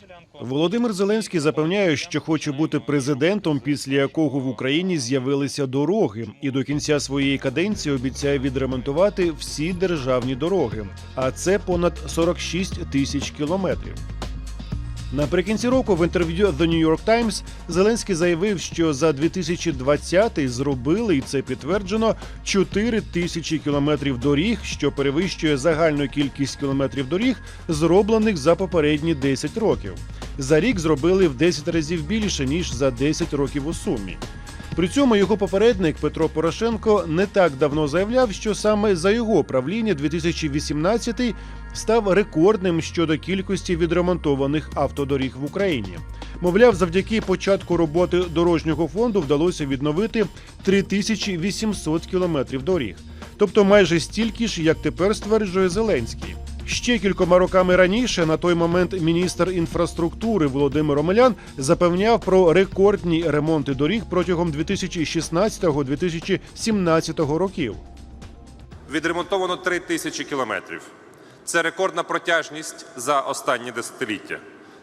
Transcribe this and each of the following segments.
ділянку. Володимир Зеленський запевняє, що хоче бути президентом, після якого в Україні з'явилися дороги, і до кінця своєї каденції обіцяє відремонтувати всі державні дороги. А це понад 46 тисяч кілометрів. Наприкінці року в інтерв'ю The New York Times Зеленський заявив, що за 2020 зробили, і це підтверджено, 4 тисячі кілометрів доріг, що перевищує загальну кількість кілометрів доріг, зроблених за попередні 10 років. За рік зробили в 10 разів більше ніж за 10 років у сумі. При цьому його попередник Петро Порошенко не так давно заявляв, що саме за його правління 2018 став рекордним щодо кількості відремонтованих автодоріг в Україні. Мовляв, завдяки початку роботи дорожнього фонду вдалося відновити 3800 кілометрів доріг, тобто майже стільки ж, як тепер стверджує Зеленський. Ще кількома роками раніше, на той момент міністр інфраструктури Володимир Омелян запевняв про рекордні ремонти доріг протягом 2016-2017 років. Відремонтовано 3 тисячі кілометрів. Це рекордна протяжність за останні десятиліття.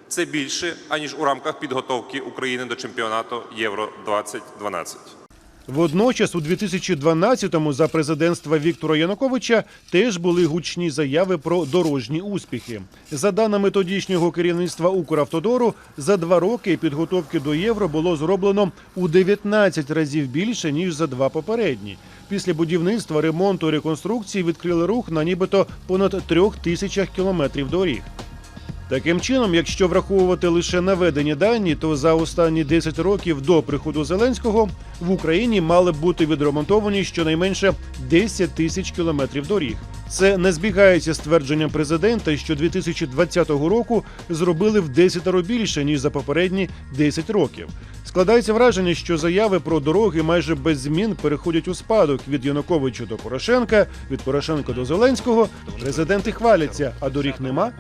Це більше аніж у рамках підготовки України до чемпіонату Євро 2012 Водночас, у 2012-му за президентства Віктора Януковича теж були гучні заяви про дорожні успіхи. За даними тодішнього керівництва Укравтодору, за два роки підготовки до євро було зроблено у 19 разів більше ніж за два попередні. Після будівництва, ремонту реконструкції відкрили рух на нібито понад трьох тисячах кілометрів доріг. Таким чином, якщо враховувати лише наведені дані, то за останні 10 років до приходу Зеленського в Україні мали бути відремонтовані щонайменше 10 тисяч кілометрів доріг. Це не збігається з твердженням президента, що 2020 року зробили в 10 більше ніж за попередні 10 років. Складається враження, що заяви про дороги майже без змін переходять у спадок від Януковича до Порошенка, від Порошенка до Зеленського. Президенти хваляться, а доріг нема.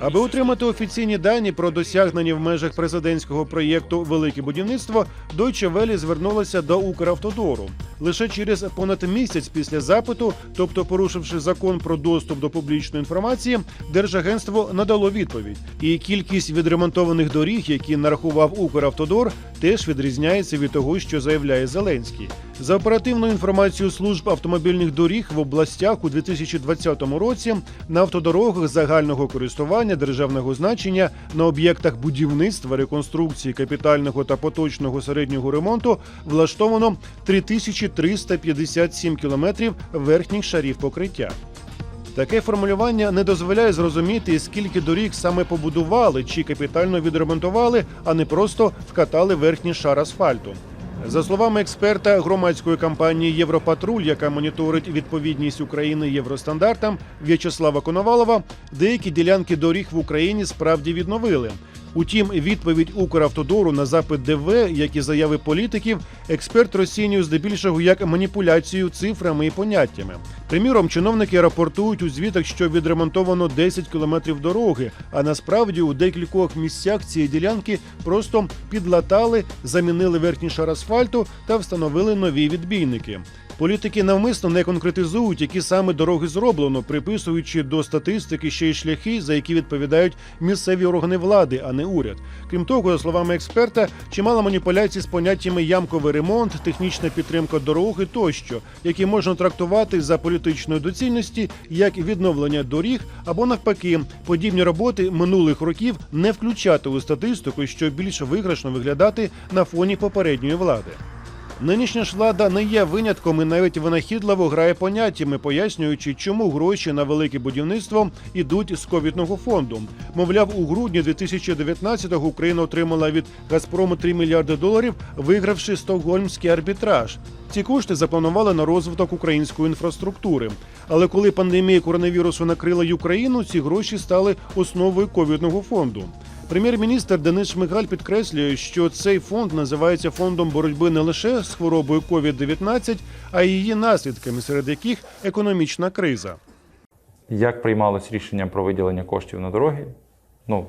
Аби отримати офіційні дані про досягнення в межах президентського проєкту Велике будівництво, Deutsche Welle звернулася до Укравтодору. Лише через понад місяць після запиту, тобто порушивши закон про доступ до публічної інформації, Держагентство надало відповідь. І кількість відремонтованих доріг, які нарахував Укравтодор, теж відрізняється від того, що заявляє Зеленський. За оперативною інформацією служб автомобільних доріг в областях у 2020 році на автодорогах загального користування державного значення на об'єктах будівництва, реконструкції, капітального та поточного середнього ремонту влаштовано 3357 кілометрів верхніх шарів покриття. Таке формулювання не дозволяє зрозуміти, скільки доріг саме побудували чи капітально відремонтували, а не просто вкатали верхній шар асфальту. За словами експерта громадської кампанії Європатруль, яка моніторить відповідність України євростандартам В'ячеслава Коновалова, деякі ділянки доріг в Україні справді відновили. Утім, відповідь Укравтодору на запит ДВ, як і заяви політиків, експерт розцінює здебільшого як маніпуляцію цифрами і поняттями. Приміром, чиновники рапортують у звітах, що відремонтовано 10 кілометрів дороги, а насправді у декількох місцях цієї ділянки просто підлатали, замінили верхній шар асфальту та встановили нові відбійники. Політики навмисно не конкретизують, які саме дороги зроблено, приписуючи до статистики ще й шляхи, за які відповідають місцеві органи влади, а не уряд. Крім того, за словами експерта, чимало маніпуляцій з поняттями ямковий ремонт, технічна підтримка дороги тощо, які можна трактувати за політичної доцільності як відновлення доріг або навпаки, подібні роботи минулих років не включати у статистику, що більш виграшно виглядати на фоні попередньої влади. Нинішня ж влада не є винятком і навіть винахідливо грає поняттями, пояснюючи, чому гроші на велике будівництво йдуть з ковідного фонду. Мовляв, у грудні 2019-го Україна отримала від Газпрому 3 мільярди доларів, вигравши стокгольмський арбітраж. Ці кошти запланували на розвиток української інфраструктури. Але коли пандемія коронавірусу накрила Україну, ці гроші стали основою ковідного фонду. Прем'єр-міністр Денис Шмигаль підкреслює, що цей фонд називається фондом боротьби не лише з хворобою COVID-19, а й її наслідками, серед яких економічна криза. Як приймалось рішення про виділення коштів на дороги? Ну,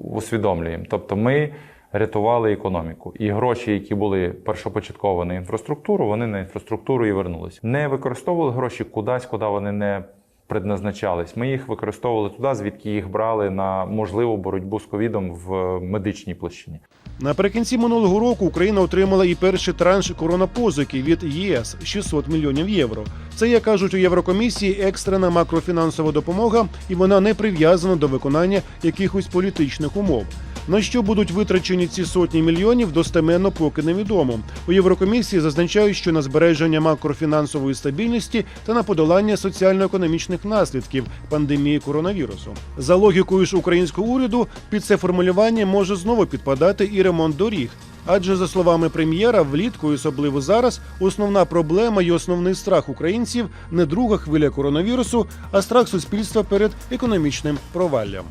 усвідомлюємо. Тобто ми рятували економіку. І гроші, які були першопочатково на інфраструктуру, вони на інфраструктуру і вернулися. Не використовували гроші кудись, куди вони не предназначались, ми їх використовували туди, звідки їх брали на можливу боротьбу з ковідом в медичній площині. Наприкінці минулого року Україна отримала і перший транш коронапозики від ЄС 600 мільйонів євро. Це, як кажуть у Єврокомісії, екстрена макрофінансова допомога, і вона не прив'язана до виконання якихось політичних умов. На що будуть витрачені ці сотні мільйонів, достеменно поки невідомо. У Єврокомісії зазначають, що на збереження макрофінансової стабільності та на подолання соціально-економічних наслідків пандемії коронавірусу. За логікою ж українського уряду, під це формулювання може знову підпадати і ремонт доріг. Адже за словами прем'єра, влітку, і особливо зараз, основна проблема і основний страх українців не друга хвиля коронавірусу, а страх суспільства перед економічним проваллям.